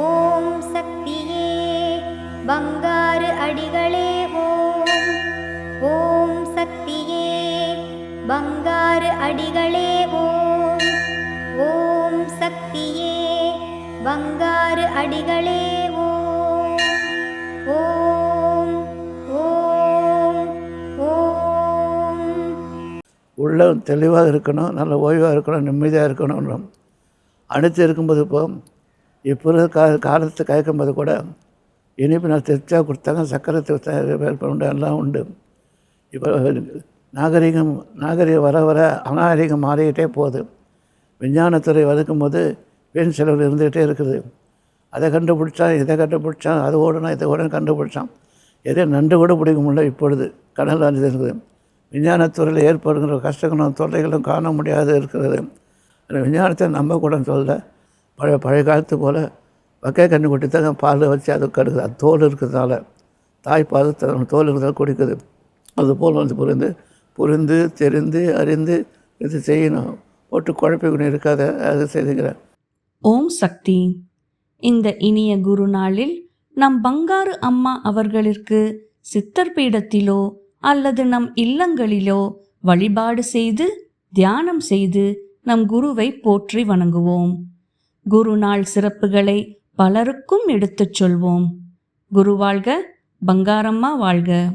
ஓம் சக்தியே பங்காரு அடிகளே ஓம். ஓம் சக்தியே பங்காறு அடிகளே ஓம். ஓம் சக்தியே பங்காறு அடிகளே ஓம். ஓம் ஓம் ஓம். உள்ள தெளிவாக இருக்கணும் நல்ல ஓய்வாக இருக்கணும் நிம்மதியாக இருக்கணும் அனைத்து இருக்கும்போது இப்போ இப்போ கா காலத்தை கேட்கும்போது கூட இனிப்பு நான் திருப்தியாக கொடுத்தாங்க சக்கரை திருப்தியாக உண்டு எல்லாம் உண்டு. இப்போ நாகரிகம் நாகரிகம் வர வர அநாகரிகம் மாறிக்கிட்டே போகுது. விஞ்ஞானத்துறை வதக்கும் போது பெண் செலவு இருந்துக்கிட்டே இருக்குது. அதை கண்டுபிடிச்சான் இதை கண்டுபிடிச்சான் அது ஓடணும் இதை ஓடணும் கண்டுபிடிச்சான். எதையும் நண்டு கூட பிடிக்க முடியல இப்பொழுது கடல் அஞ்சு இருக்குது. விஞ்ஞானத்துறையில் ஏற்படுகிற கஷ்டங்களும் தொல்லைகளும் காண முடியாது இருக்கிறது. அந்த விஞ்ஞானத்தை நம்ப கூட சொல்ல பழைய பழைய காலத்து போல் வக்கை கண்ணு கொட்டி தான் பால் வச்சு அது கடுக்குது அது தோல் இருக்கிறதுனால தாய் பாதத்தை தோல் இருக்கிறதால குடிக்குது. அதுபோல் வந்து புரிந்து புரிந்து தெரிந்து அறிந்து இது செய்யணும். போட்டு குழப்பிக்கணும் இருக்காத அது செய்துக்கிறேன். ஓம் சக்தி. இந்த இனிய குரு நாளில் நம் பங்காரு அம்மா அவர்களிற்கு சித்தர் பீடத்திலோ அல்லது நம் இல்லங்களிலோ வழிபாடு செய்து தியானம் செய்து நம் குருவை போற்றி வணங்குவோம். குரு நாள் சிறப்புகளை பலருக்கும் எடுத்துச் சொல்வோம். குரு வாழ்க பங்காரம்மா வாழ்க.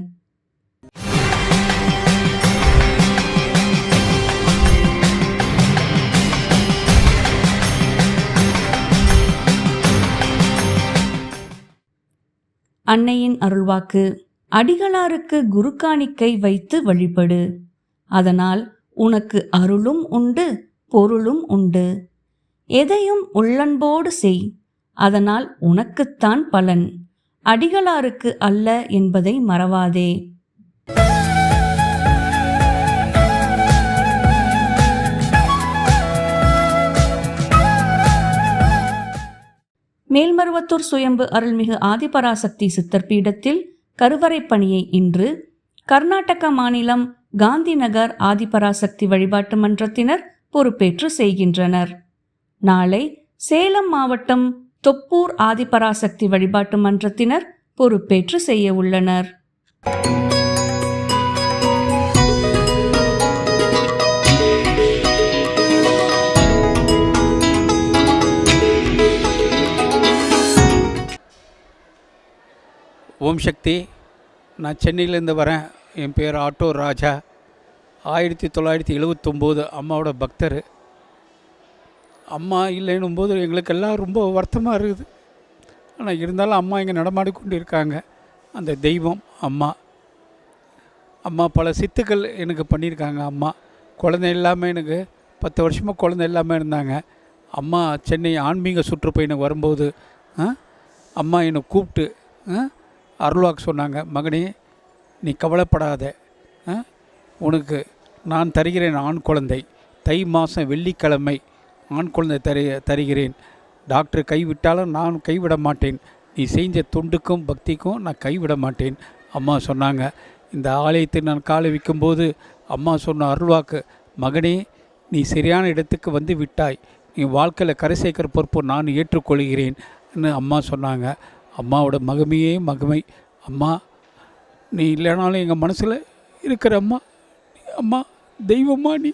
அன்னையின் அருள்வாக்கு அடிகளாருக்கு குருக்காணிக்கை வைத்து வழிபடு. அதனால் உனக்கு அருளும் உண்டு பொருளும் உண்டு. எதையும் உள்ளன்போடு செய் அதனால் உனக்குத்தான் பலன். அடிகளாருக்கு அல்ல என்பதை மறவாதே. மேல்மருவத்தூர் சுயம்பு அருள்மிகு ஆதிபராசக்தி சித்தர் பீடத்தில் கருவறை பணியை இன்று கர்நாடக மாநிலம் காந்திநகர் ஆதிபராசக்தி வழிபாட்டு மன்றத்தினர் பொறுப்பேற்று செய்கின்றனர். நாளை சேலம் மாவட்டம் தொப்பூர் ஆதிபராசக்தி வழிபாட்டு மன்றத்தினர் பொறுப்பேற்று செய்ய உள்ளனர். ஓம் சக்தி. நான் சென்னையிலேருந்து வரேன். என் பேர் ஆட்டோ ராஜா. ஆயிரத்தி தொள்ளாயிரத்தி எழுபத்தொம்போது அம்மாவோட பக்தர். அம்மா இல்லைன்னும் போது எங்களுக்கெல்லாம் ரொம்ப வருத்தமாக இருக்குது. ஆனால் இருந்தாலும் அம்மா இங்கே நடமாடி கொண்டு இருக்காங்க அந்த தெய்வம் அம்மா. அம்மா பல சித்துக்கள் எனக்கு பண்ணியிருக்காங்க அம்மா. குழந்தை இல்லாமல் எனக்கு பத்து வருஷமாக குழந்தை இல்லாமல் இருந்தாங்க. அம்மா சென்னை ஆன்மீக சுற்றுப்பயணம் வரும்போது ஆ, அம்மா என்னை கூப்பிட்டு அருள்வாக்கு சொன்னாங்க மகனே நீ கவலைப்படாத. ஆ, உனக்கு நான் தருகிறேன் ஆண் குழந்தை. தை மாதம் வெள்ளிக்கிழமை ஆண் குழந்தை தரு தருகிறேன். டாக்டர் கைவிட்டாலும் நான் கைவிட மாட்டேன். நீ செஞ்ச தொண்டுக்கும் பக்திக்கும் நான் கைவிட மாட்டேன். அம்மா சொன்னாங்க. இந்த ஆலயத்தை நான் காலை வைக்கும்போது அம்மா சொன்ன அருள்வாக்கு மகனே நீ சரியான இடத்துக்கு வந்து விட்டாய். நீ வாழ்க்கையில் கரை சேர்க்கிற பொறுப்பு நான் ஏற்றுக்கொள்கிறேன்னு அம்மா சொன்னாங்க. அம்மாவோட மகமையே மகமை. அம்மா நீ இல்லைனாலும் எங்கள் மனசில் இருக்கிற அம்மா அம்மா தெய்வம்மா நீ.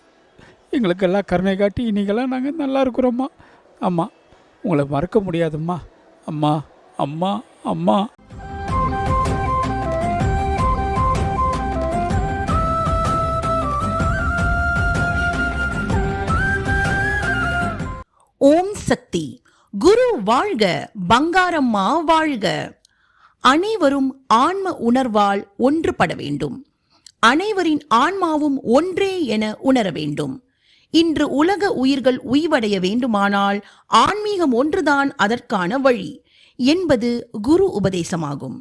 எங்களுக்கெல்லாம் கருணை காட்டி இன்றைக்கெல்லாம் நாங்கள் நல்லா இருக்கிறோம்மா. அம்மா உங்களை மறக்க முடியாதும்மா. அம்மா அம்மா அம்மா. ஓம் சக்தி. குரு வாழ்க பங்காரம்மா வாழ்க. அனைவரும் ஆன்ம உணர்வால் ஒன்றுபட வேண்டும். அனைவரின் ஆன்மாவும் ஒன்றே என உணர வேண்டும். இன்று உலக உயிர்கள் உய்வடைய வேண்டுமானால் ஆன்மீகம் ஒன்றுதான் அதற்கான வழி என்பது குரு உபதேசமாகும்.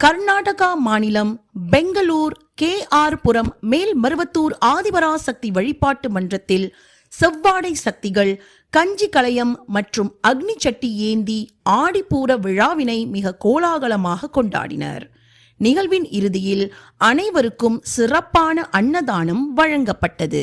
கர்நாடகா மாநிலம் பெங்களூர் கே ஆர் புரம் மேல்மருவத்தூர் ஆதிபராசக்தி வழிபாட்டு மன்றத்தில் செவ்வாடை சக்திகள் கஞ்சி கலையம் மற்றும் அக்னி சட்டி ஏந்தி ஆடிப்பூர விழாவினை மிக கோலாகலமாக கொண்டாடினர். நிகழ்வின் இறுதியில் அனைவருக்கும் சிறப்பான அன்னதானம் வழங்கப்பட்டது.